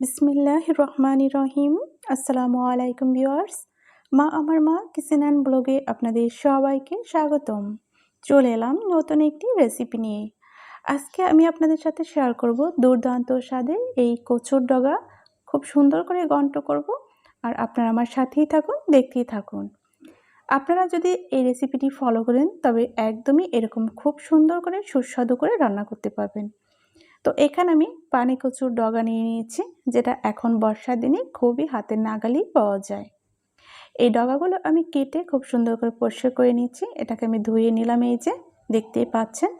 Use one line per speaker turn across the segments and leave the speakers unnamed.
বিসমিল্লাহ রহমান রহিম। আসসালামু আলাইকুম ভিউয়ার্স। মা আমার মা কিচেন অ্যান্ড ব্লগে আপনাদের সবাইকে স্বাগতম। চলে এলাম নতুন একটি রেসিপি নিয়ে। আজকে আমি আপনাদের সাথে শেয়ার করব দুর্দান্ত স্বাদে এই কচুর ডগা। খুব সুন্দর করে গন্ট করব আর আপনারা আমার সাথেই থাকুন, দেখতেই থাকুন। আপনারা যদি এই রেসিপিটি ফলো করেন, তবে একদমই এরকম খুব সুন্দর করে সুস্বাদু করে রান্না করতে পারবেন। তো এখানে আমি পানি কচুর ডগা নিয়ে নিয়েছি, যেটা এখন বর্ষার দিনে খুবই হাতের নাগালেই পাওয়া যায়। এই ডগাগুলো আমি কেটে খুব সুন্দর করে পরিষ্কার করে নিচ্ছি এটাকে আমি ধুয়ে নিলাম এই যে, দেখতেই পাচ্ছেন,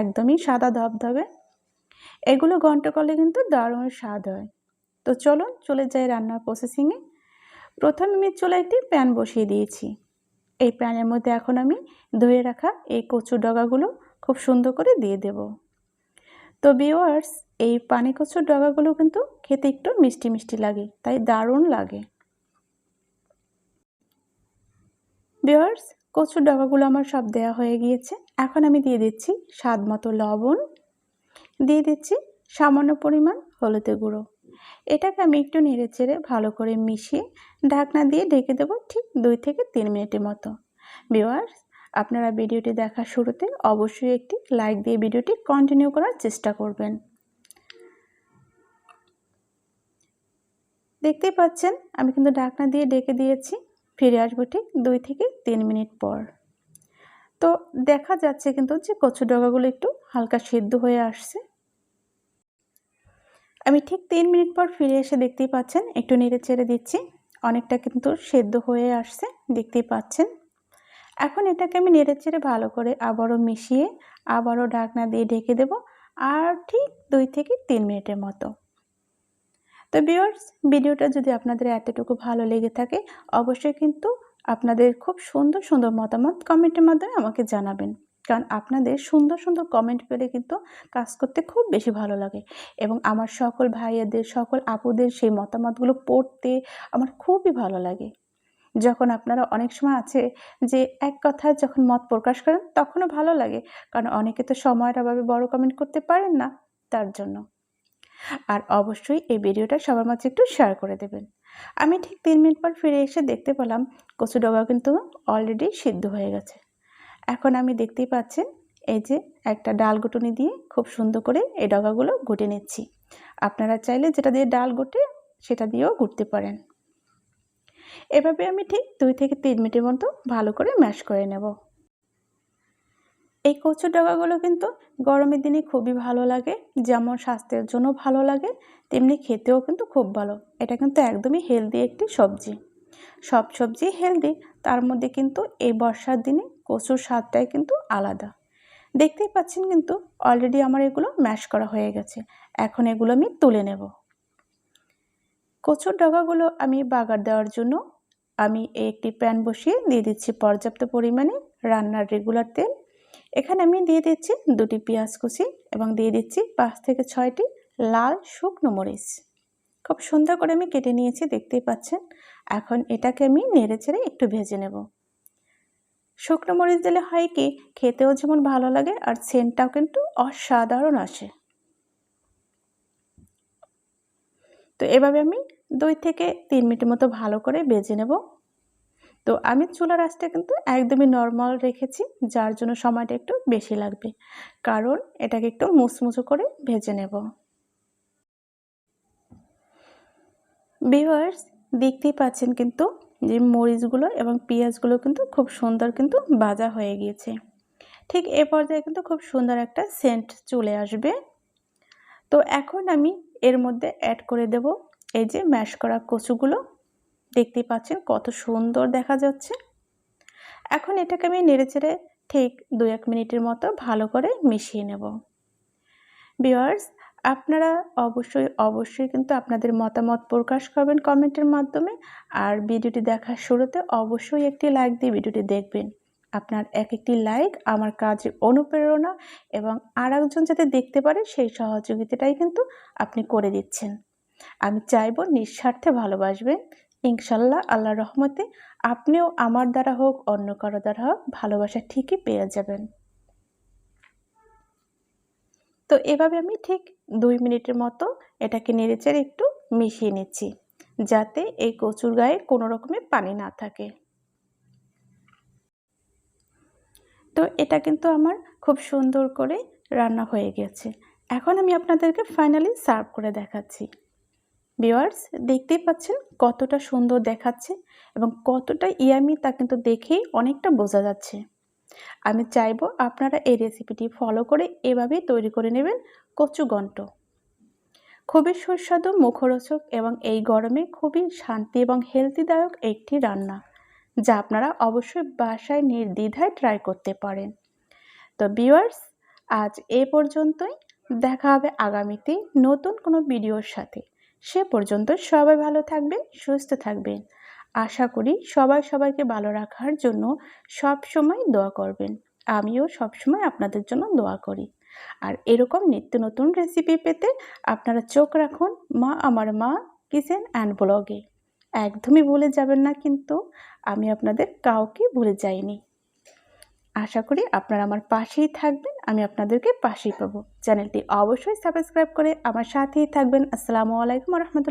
একদমই সাদা ধবধবে। এগুলো ঘন্ট করলে কিন্তু দারুণ স্বাদ হয়। তো চলুন চলে যাই রান্নার প্রসেসিংয়ে প্রথমে আমি চলে একটি প্যান বসিয়ে দিয়েছি। এই প্যানের মধ্যে এখন আমি ধুয়ে রাখা এই কচুর ডগাগুলো খুব সুন্দর করে দিয়ে দেবো। তো বিওয়ার্স এই পানি কচুর ডগাগুলো কিন্তু খেতে একটু মিষ্টি মিষ্টি লাগে, তাই দারুণ লাগে। বিওয়ার্স কচুর ডগাগুলো আমার সব দেয়া হয়ে গিয়েছে। এখন আমি দিয়ে দিচ্ছি স্বাদ মতো লবণ। দিয়ে দিচ্ছি সামান্য পরিমাণ হলুদের গুঁড়ো। এটাকে আমি একটু নেড়ে চেড়ে ভালো করে মিশিয়ে ঢাকনা দিয়ে ঢেকে দেবো ঠিক দুই থেকে তিন মিনিটের মতো। বিওয়ার্স আপনারা ভিডিওটি দেখার শুরুতে অবশ্যই একটি লাইক দিয়ে ভিডিওটি কন্টিনিউ করার চেষ্টা করবেন। দেখতেই পাচ্ছেন, আমি কিন্তু ঢাকনা দিয়ে ডেকে দিয়েছি, ফিরে আসব ঠিক দুই থেকে তিন মিনিট পর। তো দেখা যাচ্ছে কিন্তু যে কচু ডগাগুলো একটু হালকা সেদ্ধ হয়ে আসছে। আমি ঠিক তিন মিনিট পর ফিরে এসে দেখতেই পাচ্ছেন, একটু নেড়ে চেড়ে দিচ্ছি, অনেকটা কিন্তু সেদ্ধ হয়ে আসছে, দেখতেই পাচ্ছেন। এখন এটাকে আমি নেড়ে চেড়ে ভালো করে আবারও মিশিয়ে আবারও ঢাকনা দিয়ে ঢেকে দেব, আর ঠিক দুই থেকে তিন মিনিটের মতো। তো বিয়ার্স ভিডিওটা যদি আপনাদের এতটুকু ভালো লেগে থাকে, অবশ্যই কিন্তু আপনাদের খুব সুন্দর সুন্দর মতামত কমেন্টের মাধ্যমে আমাকে জানাবেন। কারণ আপনাদের সুন্দর সুন্দর কমেন্ট পেলে কিন্তু কাজ করতে খুব বেশি ভালো লাগে। এবং আমার সকল ভাইয়াদের, সকল আপুদের সেই মতামতগুলো পড়তে আমার খুবই ভালো লাগে। যখন আপনারা অনেক সময় আছে যে এক কথায় যখন মত প্রকাশ করেন, তখনও ভালো লাগে। কারণ অনেকে তো সময়ের অভাবে বড় কমেন্ট করতে পারেন না তার জন্য। আর অবশ্যই এই ভিডিওটা সবার মাঝে একটু শেয়ার করে দেবেন। আমি ঠিক তিন মিনিট পর ফিরে এসে দেখতে পেলাম কচু ডগা কিন্তু অলরেডি সিদ্ধ হয়ে গেছে। এখন আমি দেখতেই পাচ্ছেন এই যে একটা ডাল গুটুনি দিয়ে খুব সুন্দর করে এই ডগাগুলো গুটে নিচ্ছি। আপনারা চাইলে যেটা দিয়ে ডাল গুটে, সেটা দিয়েও গুটতে পারেন। এভাবে আমি ঠিক দুই থেকে তিন মিনিটের মতো ভালো করে ম্যাশ করে নেব। এই কচুর ডগাগুলো কিন্তু গরমের দিনে খুবই ভালো লাগে, যেমন স্বাস্থ্যের জন্য ভালো লাগে, তেমনি খেতেও কিন্তু খুব ভালো। এটা কিন্তু একদমই হেলদি একটি সবজি। সব সবজি হেলদি তার মধ্যে কিন্তু এই বর্ষার দিনে কচুর স্বাদটাই কিন্তু আলাদা। দেখতেই পাচ্ছেন কিন্তু অলরেডি আমার এগুলো ম্যাশ করা হয়ে গেছে। এখন এগুলো আমি তুলে নেব। কচুর ডগাগুলো আমি বাগার দেওয়ার জন্য আমি একটি প্যান বসিয়ে দিয়ে দিচ্ছি পর্যাপ্ত পরিমাণে রান্নার রেগুলার তেল। এখানে আমি দিয়ে দিচ্ছি দুটি পেঁয়াজ কুচি এবং দিয়ে দিচ্ছি পাঁচ থেকে ছয়টি লাল শুকনো মরিচ। খুব সুন্দর করে আমি কেটে নিয়েছি, দেখতেই পাচ্ছেন। এখন এটাকে আমি নেড়ে ছেড়ে একটু ভেজে নেব। শুকনো মরিচ দিলে হয় কি, খেতেও যেমন ভালো লাগে আর সেন্টটাও কিন্তু অসাধারণ আসে। তো এভাবে আমি দুই থেকে তিন মিনিট মতো ভালো করে বেজে নেব। তো আমি চুলার আঁচটা কিন্তু একদমই নর্মাল রেখেছি, যার জন্য সময়টা একটু বেশি লাগবে। কারণ এটাকে একটু মুচমুচো করে ভেজে নেব। ভিউয়ার্স দেখতেই পাচ্ছেন কিন্তু যে মরিচগুলো এবং পেঁয়াজগুলো কিন্তু খুব সুন্দর কিন্তু বাজা হয়ে গিয়েছে। ঠিক এ পর্যায়ে কিন্তু খুব সুন্দর একটা সেন্ট চলে আসবে। তো এখন আমি এর মধ্যে অ্যাড করে দেব। এই যে ম্যাশ করা কচুগুলো, দেখতেই পাচ্ছেন কত সুন্দর দেখা যাচ্ছে। এখন এটাকে আমি নেড়েচেড়ে ঠিক দু এক মিনিটের মতো ভালো করে মিশিয়ে নেব। বিয়ার্স আপনারা অবশ্যই অবশ্যই কিন্তু আপনাদের মতামত প্রকাশ করবেন কমেন্টের মাধ্যমে। আর ভিডিওটি দেখার শুরুতে অবশ্যই একটি লাইক দিয়ে ভিডিওটি দেখবেন। আপনার এক একটি লাইক আমার কাজে অনুপ্রেরণা এবং আর একজন যাতে দেখতে পারে সেই সহযোগিতাটাই কিন্তু আপনি করে দিচ্ছেন। আমি চাইব নিঃস্বার্থে ভালোবাসবেন। ইনশাল্লাহ আল্লাহ রহমতে আপনিও আমার দ্বারা হোক, অন্য কারও দ্বারা হোক, ভালোবাসা ঠিকই পেয়ে যাবেন। তো এভাবে আমি ঠিক দুই মিনিটের মতো এটাকে নেড়েচেড়ে একটু মিশিয়ে নিচ্ছি, যাতে এই কচুর গায়ে কোনো রকমের পানি না থাকে। তো এটা কিন্তু আমার খুব সুন্দর করে রান্না হয়ে গেছে। এখন আমি আপনাদেরকে ফাইনালি সার্ভ করে দেখাচ্ছি। ভিওয়ার্স দেখতেই পাচ্ছেন কতটা সুন্দর দেখাচ্ছে এবং কতটা ইয়ামি তা কিন্তু দেখেই অনেকটা বোঝা যাচ্ছে। আমি চাইব আপনারা এই রেসিপিটি ফলো করে এভাবেই তৈরি করে নেবেন কচু গন্ট খুবই সুস্বাদু মুখরোচক এবং এই গরমে খুবই শান্তি এবং হেলদিদায়ক একটি রান্না। যা আপনারা অবশ্যই বাসায় নির্দ্বিধায় ট্রাই করতে পারেন। তো ভিউয়ার্স আজ এ পর্যন্তই। দেখা হবে আগামীতে নতুন কোনো ভিডিওর সাথে। সে পর্যন্ত সবাই ভালো থাকবেন, সুস্থ থাকবেন। আশা করি সবাই সবাইকে ভালো রাখার জন্য সব সময় দোয়া করবেন। আমিও সব সময় আপনাদের জন্য দোয়া করি। আর এরকম নিত্য নতুন রেসিপি পেতে আপনারা চোখ রাখুন মা আমার মা কিচেন অ্যান্ড ব্লগে। একদমই ভুলে যাবেন না কিন্তু আমি আপনাদের কাউকে ভুলে যাইনি। আশা করি আপনারা আমার পাশেই থাকবেন, আমি আপনাদেরকে পাশেই পাবো। চ্যানেলটি অবশ্যই সাবস্ক্রাইব করে আমার সাথেই থাকবেন। আসসালামু আলাইকুম রহমতুল্লাহ।